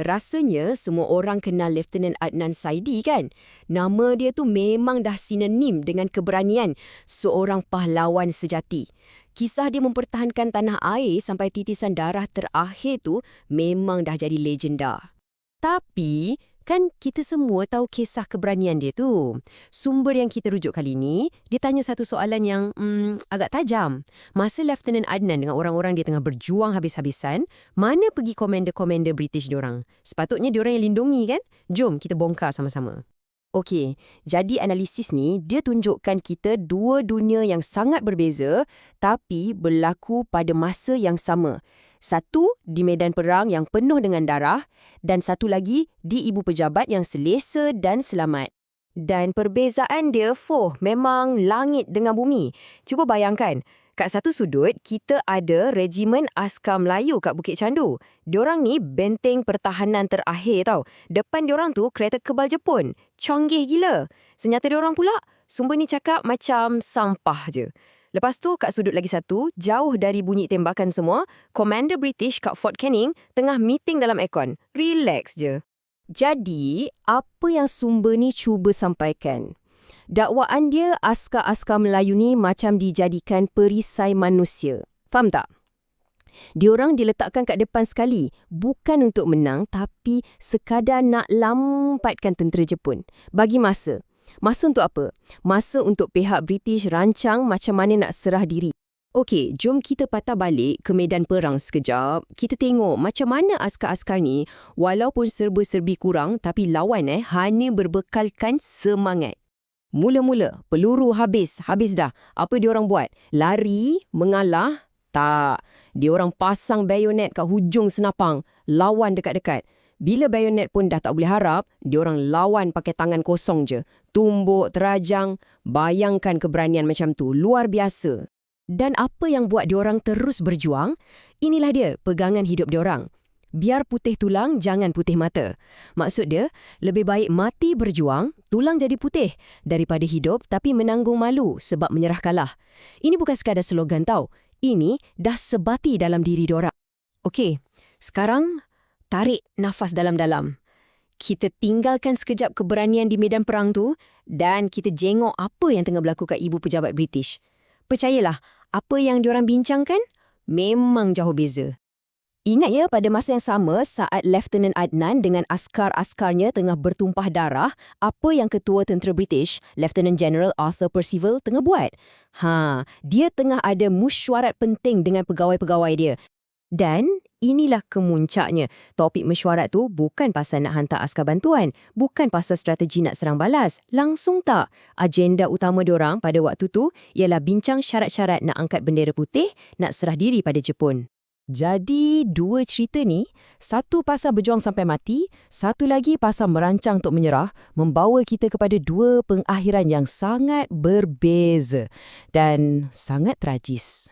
Rasanya semua orang kenal Lieutenant Adnan Saidi kan? Nama dia tu memang dah sinonim dengan keberanian seorang pahlawan sejati. Kisah dia mempertahankan tanah air sampai titisan darah terakhir tu memang dah jadi legenda. Tapi, kan kita semua tahu kisah keberanian dia tu. Sumber yang kita rujuk kali ni, dia tanya satu soalan yang hmm, agak tajam. Masa Lieutenant Adnan dengan orang-orang dia tengah berjuang habis-habisan, mana pergi komander-komander British diorang? Sepatutnya diorang yang lindungi kan? Jom kita bongkar sama-sama. Okey, jadi analisis ni dia tunjukkan kita dua dunia yang sangat berbeza tapi berlaku pada masa yang sama. Satu di medan perang yang penuh dengan darah dan satu lagi di ibu pejabat yang selesa dan selamat. Dan perbezaan dia, foh, memang langit dengan bumi. Cuba bayangkan, kat satu sudut kita ada regimen askar Melayu kat Bukit Candu. Diorang ni benteng pertahanan terakhir tau. Depan diorang tu kereta kebal Jepun. Canggih gila. Senyata diorang pula, sumber ni cakap macam sampah je. Lepas tu kat sudut lagi satu, jauh dari bunyi tembakan semua, Commander British kat Fort Canning tengah meeting dalam aircon. Relax je. Jadi, apa yang sumber ni cuba sampaikan? Dakwaan dia askar-askar Melayu ni macam dijadikan perisai manusia. Faham tak? Diorang diletakkan kat depan sekali, bukan untuk menang tapi sekadar nak lampatkan tentera Jepun. Bagi masa. Masa untuk apa? Masa untuk pihak British rancang macam mana nak serah diri. Okey, jom kita patah balik ke medan perang sekejap. Kita tengok macam mana askar-askar ni walaupun serba-serbi kurang tapi lawan eh hanya berbekalkan semangat. Mula-mula, peluru habis, habis dah. Apa dia orang buat? Lari, mengalah? Tak. Dia orang pasang bayonet kat hujung senapang, lawan dekat-dekat. Bila bayonet pun dah tak boleh harap, diorang lawan pakai tangan kosong je. Tumbuk, terajang, bayangkan keberanian macam tu. Luar biasa. Dan apa yang buat diorang terus berjuang? Inilah dia pegangan hidup diorang. Biar putih tulang, jangan putih mata. Maksud dia, lebih baik mati berjuang, tulang jadi putih, daripada hidup tapi menanggung malu sebab menyerah kalah. Ini bukan sekadar slogan tau. Ini dah sebati dalam diri diorang. Okey, sekarang tarik nafas dalam-dalam. Kita tinggalkan sekejap keberanian di medan perang tu dan kita jengok apa yang tengah berlaku kat ibu pejabat British. Percayalah, apa yang diorang bincangkan memang jauh beza. Ingat ya pada masa yang sama saat Lieutenant Adnan dengan askar-askarnya tengah bertumpah darah, apa yang ketua tentera British, Lieutenant General Arthur Percival tengah buat? Ha, dia tengah ada mesyuarat penting dengan pegawai-pegawai dia. Dan inilah kemuncaknya. Topik mesyuarat tu bukan pasal nak hantar askar bantuan, bukan pasal strategi nak serang balas. Langsung tak. Agenda utama diorang pada waktu tu ialah bincang syarat-syarat nak angkat bendera putih, nak serah diri pada Jepun. Jadi, dua cerita ni, satu pasal berjuang sampai mati, satu lagi pasal merancang untuk menyerah, membawa kita kepada dua pengakhiran yang sangat berbeza dan sangat tragis.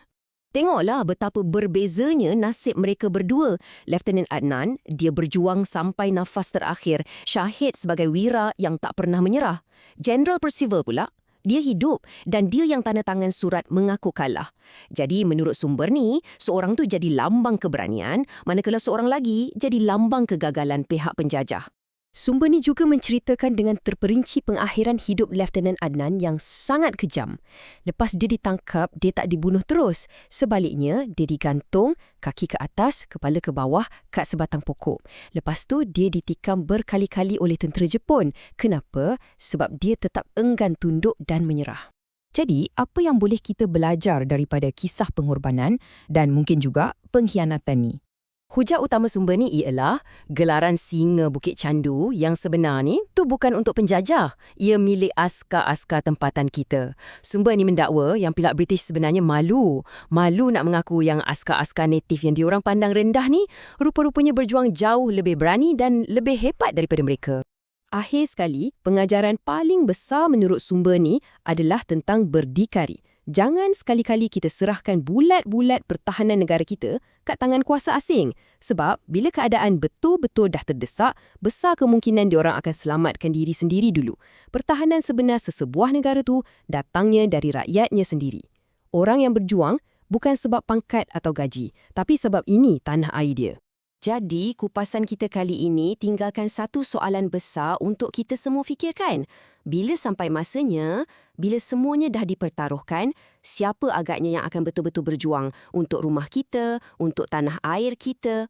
Tengoklah betapa berbezanya nasib mereka berdua. Lieutenant Adnan, dia berjuang sampai nafas terakhir, syahid sebagai wira yang tak pernah menyerah. General Percival pula, dia hidup dan dia yang tanda tangan surat mengaku kalah. Jadi menurut sumber ni, seorang tu jadi lambang keberanian, manakala seorang lagi jadi lambang kegagalan pihak penjajah. Sumber ni juga menceritakan dengan terperinci pengakhiran hidup Lieutenant Adnan yang sangat kejam. Lepas dia ditangkap, dia tak dibunuh terus. Sebaliknya, dia digantung, kaki ke atas, kepala ke bawah, kat sebatang pokok. Lepas tu, dia ditikam berkali-kali oleh tentera Jepun. Kenapa? Sebab dia tetap enggan tunduk dan menyerah. Jadi, apa yang boleh kita belajar daripada kisah pengorbanan dan mungkin juga pengkhianatan ni? Hujah utama sumber ni ialah gelaran singa Bukit Candu yang sebenar ni tu bukan untuk penjajah. Ia milik askar-askar tempatan kita. Sumber ni mendakwa yang pihak British sebenarnya malu. Malu nak mengaku yang askar-askar natif yang diorang pandang rendah ni rupa-rupanya berjuang jauh lebih berani dan lebih hebat daripada mereka. Akhir sekali, pengajaran paling besar menurut sumber ni adalah tentang berdikari jangan sekali-kali kita serahkan bulat-bulat pertahanan negara kita kat tangan kuasa asing. Sebab bila keadaan betul-betul dah terdesak, besar kemungkinan diorang akan selamatkan diri sendiri dulu. Pertahanan sebenar sesebuah negara tu datangnya dari rakyatnya sendiri. Orang yang berjuang bukan sebab pangkat atau gaji, tapi sebab ini tanah air dia. Jadi, kupasan kita kali ini tinggalkan satu soalan besar untuk kita semua fikirkan. Bila sampai masanya, bila semuanya dah dipertaruhkan, siapa agaknya yang akan betul-betul berjuang untuk rumah kita, untuk tanah air kita,